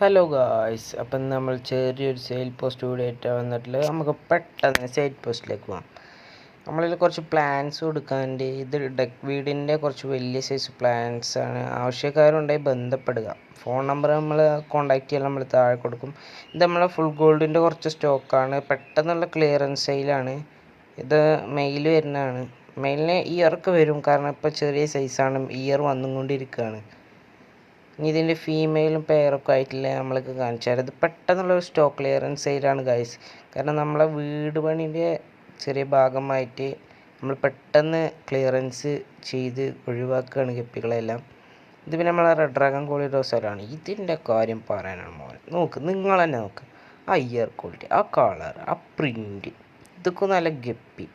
Hello guys അപ്പം നമ്മൾ ചെറിയൊരു സെയിൽ പോസ്റ്റ് കൂടി ആയിട്ട് വന്നിട്ട് നമുക്ക് പെട്ടെന്ന് സെയിൽ പോസ്റ്റിലേക്ക് പോകാം നമ്മളിൽ കുറച്ച് പ്ലാൻസ് കൊടുക്കാണ്ട് ഇത് ഡെക്ക് വീടിന്റെ കുറച്ച് വലിയ സൈസ് പ്ലാൻസ് ആണ്. ആവശ്യക്കാരുണ്ടായി ബന്ധപ്പെടുക. ഫോൺ നമ്പർ നമ്മൾ കോൺടാക്റ്റ് ചെയ്യാൻ നമ്മൾ താഴെ കൊടുക്കും. ഇത് നമ്മളെ ഫുൾ ഗോൾഡിന്റെ കുറച്ച് സ്റ്റോക്കാണ് പെട്ടെന്നുള്ള ക്ലിയറൻസ് സെയിലാണ് ഇത് മെയിൽ വരുന്നതാണ്. മെയിലിന് ഇയർക്ക് വരും. കാരണം ഇപ്പോൾ ചെറിയ സൈസാണ് ഇയർ വന്നുകൊണ്ടിരിക്കുകയാണ്. ഇനി ഇതിന്റെ ഫീമെയിലും പെയറൊക്കെ ആയിട്ടില്ല നമ്മൾക്ക് കാണിച്ചു തരാം. ഇത് പെട്ടെന്നുള്ളൊരു സ്റ്റോക്ക് ക്ലിയറൻസ് സെയിലാണ് ഗൈസ് കാരണം നമ്മളെ വീട് പണിന്റെ ചെറിയ ഭാഗമായിട്ട് നമ്മൾ പെട്ടെന്ന് ക്ലിയറൻസ് ചെയ്ത് ഒഴിവാക്കുകയാണ് ഗപ്പികളെല്ലാം. ഇത് പിന്നെ നമ്മളെ റെഡ് ഡ്രാഗൺ കോളിഡോസലാണ് ഇതിന്റെ കാര്യം പറയാനാണ് മോനെ. നോക്ക് നിങ്ങൾ തന്നെ നോക്ക്. ആ ഇയർ ക്വാളിറ്റി ആ കളർ ആ പ്രിന്റ് ഇതൊക്കെ നല്ല ഗപ്പി.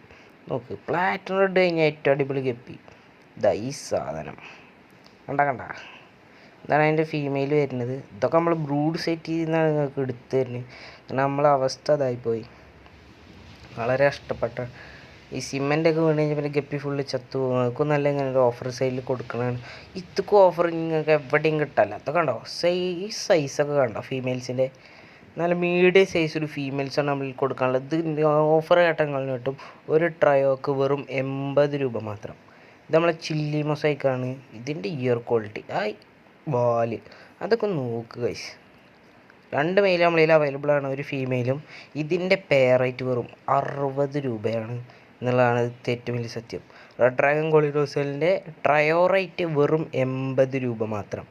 നോക്ക് പ്ലാറ്റിനം റെഡ് കഴിഞ്ഞാൽ ഏറ്റവും അടിപൊളി ഗപ്പി. ഇതാ ഈ സാധനം. കണ്ട കണ്ട. ഇതാണ് അതിന്റെ ഫീമെയിൽ വരുന്നത്. ഇതൊക്കെ നമ്മൾ ബ്രൂഡ് സെറ്റ് ചെയ്യുന്നതാണ് നിങ്ങൾക്ക് എടുത്തു തരുന്നത് കാരണം നമ്മളെ അവസ്ഥ അതായിപ്പോയി. വളരെ കഷ്ടപ്പെട്ട ഈ സിമെന്റ് ഒക്കെ വീണ് കഴിഞ്ഞാൽ പിന്നെ ഗപ്പി ഫുള്ള് ചത്തു പോകും. അതൊക്കെ നല്ല ഇങ്ങനെ ഒരു ഓഫർ സൈഡിൽ കൊടുക്കണതാണ്. ഇതൊക്കെ ഓഫർ നിങ്ങൾക്ക് എവിടെയും കിട്ടാല്ല അതൊക്കെ കണ്ടോ? സൈസ് സൈസൊക്കെ കണ്ടോ ഫീമെയിൽസിന്റെ നല്ല മീഡിയം സൈസ് ഒരു ഫീമെയിൽസാണ് നമ്മൾ കൊടുക്കാനുള്ളത്. ഇത് ഓഫർ ഘട്ടങ്ങളിൽ കിട്ടും ഒരു ട്രയോക്ക് വെറും എൺപത് രൂപ മാത്രം. ഇത് നമ്മളെ ചില്ലി മൊസൈക്കാണ് ഇതിന്റെ ഇയർ ക്വാളിറ്റി ആ വാൽ അതൊക്കെ നോക്ക് ഗൈസ് രണ്ട് മെയിൽ നമ്മളിൽ അവൈലബിൾ ആണ് ഒരു ഫീമെയിലും ഇതിന്റെ പേറേറ്റ് വെറും അറുപത് രൂപയാണ് എന്നുള്ളതാണ് ഏറ്റവും വലിയ സത്യം. റെഡ് ഡ്രാഗൺ കോളിഡോസലിന്റെ ട്രയോ റേറ്റ് വെറും എൺപത് രൂപ മാത്രം.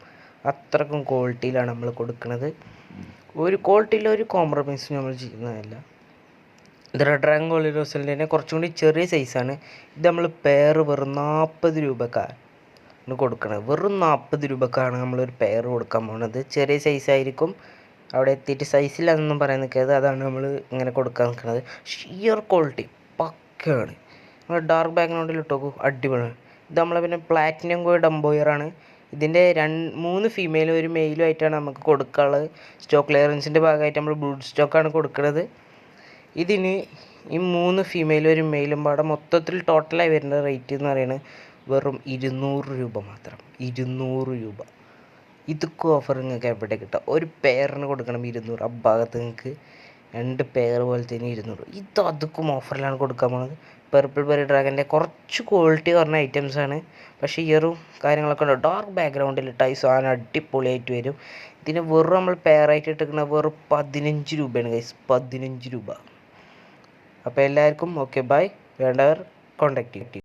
അത്രക്കും ക്വാളിറ്റിയിലാണ് നമ്മൾ കൊടുക്കുന്നത് ഒരു ക്വാളിറ്റിയിൽ ഒരു കോംപ്രമൈസ് നമ്മൾ ചെയ്യുന്നതല്ല. ഇത് റെഡ് ഡ്രാഗൺ കോളിഡോസലിന്റെ കുറച്ചും കൂടി ചെറിയ സൈസാണ് ഇത് നമ്മൾ പേർ വെറും നാൽപ്പത് രൂപക്കാണ് കൊടുക്കണത് വെറും നാൽപ്പത് രൂപക്കാണ് നമ്മളൊരു പെയർ കൊടുക്കാൻ പോകുന്നത് ചെറിയ സൈസായിരിക്കും അവിടെ എത്തിയിട്ട് സൈസില്ലാന്നൊന്നും പറയാൻ നിൽക്കരുത്. അതാണ് നമ്മൾ ഇങ്ങനെ കൊടുക്കാൻ നിൽക്കുന്നത് ഷിയർ ക്വാളിറ്റി പക്കയാണ്. നമ്മൾ ഡാർക്ക് ബാക്ക്ഗ്രൗണ്ടിൽ ഇട്ടോക്കൂ അടിപൊളിയാണ് ഇത് നമ്മളെ പിന്നെ പ്ലാറ്റിനം കോയ ഡംബോയറാണ് ഇതിന്റെ രണ്ട് മൂന്ന് ഫീമെയിലും ഒരു മെയിലും ആയിട്ടാണ് നമുക്ക് കൊടുക്കാനുള്ളത്. സ്റ്റോക്ക് ക്ലിയറൻസിന്റെ ഭാഗമായിട്ട് നമ്മൾ ബ്ലൂഡ് സ്റ്റോക്കാണ് കൊടുക്കുന്നത് ഇതിന് ഈ മൂന്ന് ഫീമെയിലും ഒരു മെയിലും പാടെ മൊത്തത്തിൽ ടോട്ടലായി വരുന്ന റേറ്റ് എന്ന് പറയുന്നത് വെറും ഇരുന്നൂറ് രൂപ മാത്രം. ഇരുന്നൂറ് രൂപ. ഇതൊക്കെ ഓഫർ നിങ്ങൾക്ക് എവിടെ കിട്ടുക ഒരു പെയറിന് കൊടുക്കണം ഇരുന്നൂറ്. ആ ഭാഗത്ത് നിങ്ങൾക്ക് രണ്ട് പെയർ പോലെ തന്നെ ഇരുന്നൂറ്. ഇത് അതുക്കും ഓഫറിലാണ് കൊടുക്കാൻ പോകുന്നത് പെർപ്പിൾ ബെറി ഡ്രാഗന്റെ കുറച്ച് ക്വാളിറ്റി കുറഞ്ഞ ഐറ്റംസാണ് പക്ഷേ ഇയറും കാര്യങ്ങളൊക്കെ ഉണ്ട്. ഡാർക്ക് ബാക്ക്ഗ്രൗണ്ടിൽ ടൈ സാധനം അടിപൊളിയായിട്ട് വരും. ഇതിന് വെറും നമ്മൾ പെയറായിട്ട് ഇട്ടിരിക്കുന്ന വെറും പതിനഞ്ച് രൂപയാണ് ഗൈസ് പതിനഞ്ച് രൂപ. അപ്പോൾ എല്ലാവർക്കും ഓക്കെ ബൈ വേണ്ടവർ കോണ്ടാക്ട് ചെയ്യും.